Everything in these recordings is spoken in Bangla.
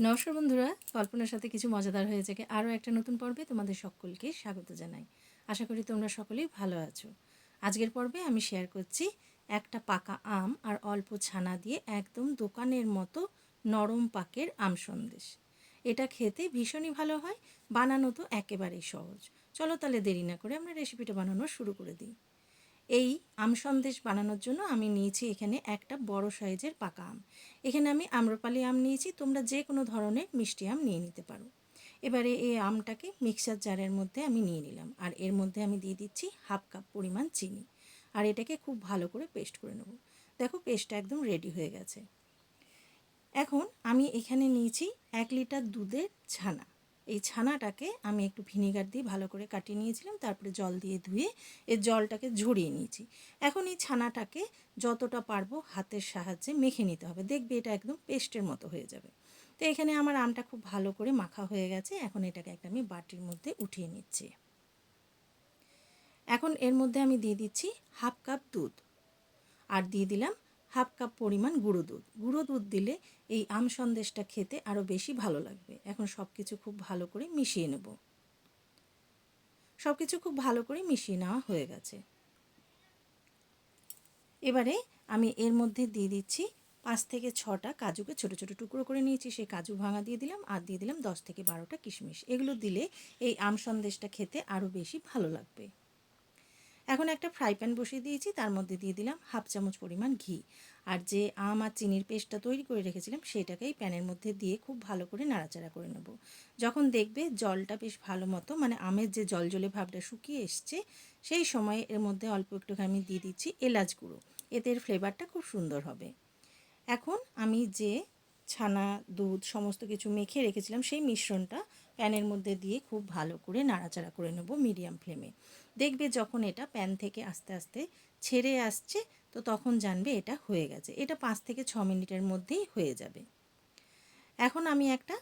নমস্কার বন্ধুরা, কল্পনার সাথে কিছু মজাদার হয়ে যাকে আরও একটা নতুন পর্বে তোমাদের সকলকে স্বাগত জানাই। আশা করি তোমরা সকলেই ভালো আছো। আজকের পর্বে আমি শেয়ার করছি একটা পাকা আম আর অল্প ছানা দিয়ে একদম দোকানের মতো নরম পাকের আম সন্দেশ। এটা খেতে ভীষণই ভালো হয়, বানানো তো একেবারেই সহজ। চলো তাহলে দেরি না করে আমরা রেসিপিটা বানানো শুরু করে দিই। এই আম সন্দেশ বানানোর জন্য আমি নিয়েছি এখানে একটা বড় সাইজের পাকা আম। এখানে আমি আম্রপালি আম নিয়েছি, তোমরা যে কোনো ধরনের মিষ্টি আম নিয়ে নিতে পারো। এবারে এই আমটাকে মিক্সার জারের মধ্যে আমি নিয়ে নিলাম, আর এর মধ্যে আমি দিয়ে দিচ্ছি হাফ কাপ পরিমাণ চিনি, আর এটাকে খুব ভালো করে পেস্ট করে নেব। দেখো পেস্টটা একদম রেডি হয়ে গেছে। এখন আমি এখানে নিয়েছি এক লিটার দুধের ছানা। এই ছানাটাকে আমি একটু ভিনিগার দিয়ে ভালো করে কাটিয়ে নিয়েছিলাম, তারপরে জল দিয়ে ধুয়ে এর জলটাকে ঝরিয়ে নিয়েছি। এখন এই ছানাটাকে যতটা পারব হাতের সাহায্যে মেখে নিতে হবে, দেখবে এটা একদম পেস্টের মতো হয়ে যাবে। তো এখানে আমার আমটা খুব ভালো করে মাখা হয়ে গেছে, এখন এটাকে একটা আমি বাটির মধ্যে উঠিয়ে নিচ্ছি। এখন এর মধ্যে আমি দিয়ে দিচ্ছি হাফ কাপ দুধ, আর দিয়ে দিলাম হাফ কাপ পরিমাণ গুঁড়ো দুধ। গুঁড়ো দুধ দিলে এই আম সন্দেশটা খেতে আরও বেশি ভালো লাগবে। এখন সব কিছু খুব ভালো করে মিশিয়ে নেব। সব কিছু খুব ভালো করে মিশিয়ে নেওয়া হয়ে গেছে। এবারে আমি এর মধ্যে দিয়ে দিচ্ছি পাঁচ থেকে ছটা কাজুকে ছোটো ছোটো টুকরো করে নিয়েছি। সেই কাজু ভাঙা দিয়ে দিলাম আর দিয়ে দিলাম দশ থেকে বারোটা কিশমিশ। এগুলো দিলে এই আম সন্দেশটা খেতে আরও বেশি ভালো লাগবে। এখন একটা ফ্রাই প্যান বসিয়ে দিয়েছি, তার মধ্যে দিয়ে দিলাম হাফ চামচ পরিমাণ ঘি। আর যে আম আর চিনির পেস্টটা তৈরি করে রেখেছিলাম, সেটাকেই প্যানের মধ্যে দিয়ে খুব ভালো করে নাড়াচাড়া করে নেব। যখন দেখবে জলটা বেশ ভালো মতো মানে আমের যে জল জলে ভাবটা শুকিয়ে এসছে, সেই সময় এর মধ্যে অল্প একটু আমি দিয়ে দিচ্ছি এলাচ গুঁড়ো। এতে এর ফ্লেভারটা খুব সুন্দর হবে। এখন আমি যে ছানা, দুধ, সমস্ত কিছু মেখে রেখেছিলাম, সেই মিশ্রণটা প্যানের মধ্যে দিয়ে খুব ভালো করে নাড়াচাড়া করে নেব মিডিয়াম ফ্লেমে। দেখবে যখন এটা প্যান থেকে আস্তে আস্তে ছেড়ে আসছে, তো তখন জানবে এটা হয়ে গেছে। এটা পাঁচ থেকে ছ মিনিটের মধ্যেই হয়ে যাবে। এখন আমি একটা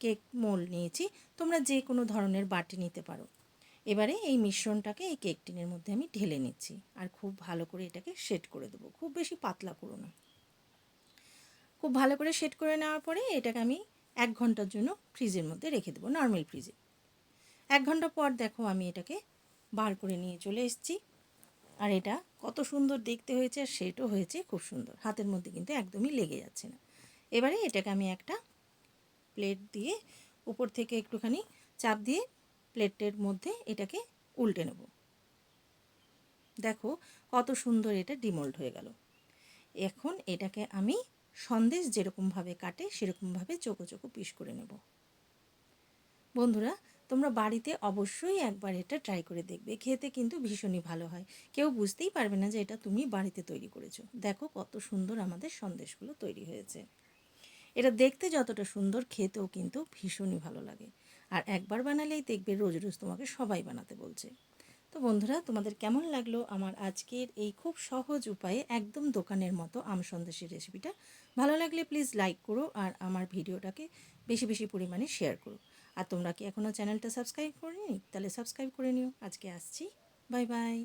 কেক মোল নিয়েছি। তোমরা যে কোনো ধরনের বাটি নিতে পারো। এবারে এই মিশ্রণটাকে এই কেক টিনের মধ্যে আমি ঢেলে নিচ্ছি আর খুব ভালো করে এটাকে সেট করে দেবো। খুব বেশি পাতলা করো না। খুব ভালো করে সেট করে নেওয়ার পরে এটাকে আমি এক ঘণ্টার জন্য ফ্রিজের মধ্যে রেখে দেবো নর্মাল ফ্রিজে এক ঘণ্টা পর দেখো আমি এটাকে বার করে নিয়ে চলে এসেছি। আর এটা কত সুন্দর দেখতে হয়েছে, আর সেটও হয়েছে খুব সুন্দর। হাতের মধ্যে কিন্তু একদমই লেগে যাচ্ছে না। এবারে এটাকে আমি একটা প্লেট দিয়ে উপর থেকে একটুখানি চাপ দিয়ে প্লেটের মধ্যে এটাকে উল্টে নেব। দেখো কত সুন্দর এটা ডিমোল্ড হয়ে গেল। এখন এটাকে আমি সন্দেশ যেরকমভাবে কাটে, সেরকমভাবে চোখো চোখো পিস করে নেব। বন্ধুরা, তোমরা বাড়িতে অবশ্যই একবার এটা ট্রাই করে দেখবে। খেতে কিন্তু ভীষণই ভালো হয়। কেউ বুঝতেই পারবে না যে এটা তুমি বাড়িতে তৈরি করেছ। দেখো কত সুন্দর আমাদের সন্দেশগুলো তৈরি হয়েছে। এটা দেখতে যতটা সুন্দর, খেতেও কিন্তু ভীষণই ভালো লাগে। আর একবার বানালেই দেখবে রোজ রোজ তোমাকে সবাই বানাতে বলছে। তো বন্ধুরা, তোমাদের কেমন লাগল আমার আজকের এই খুব সহজ উপায়ে একদম দোকানের মতো আম সন্দেশের রেসিপিটা ভালো লাগলে প্লিজ লাইক করো আর আমার ভিডিওটাকে বেশি বেশি পরিমাণে শেয়ার করো। আর তোমরা কি এখনও চ্যানেলটা সাবস্ক্রাইব করে নি তাহলে সাবস্ক্রাইব করে নিও। আজকে আসছি। Bye bye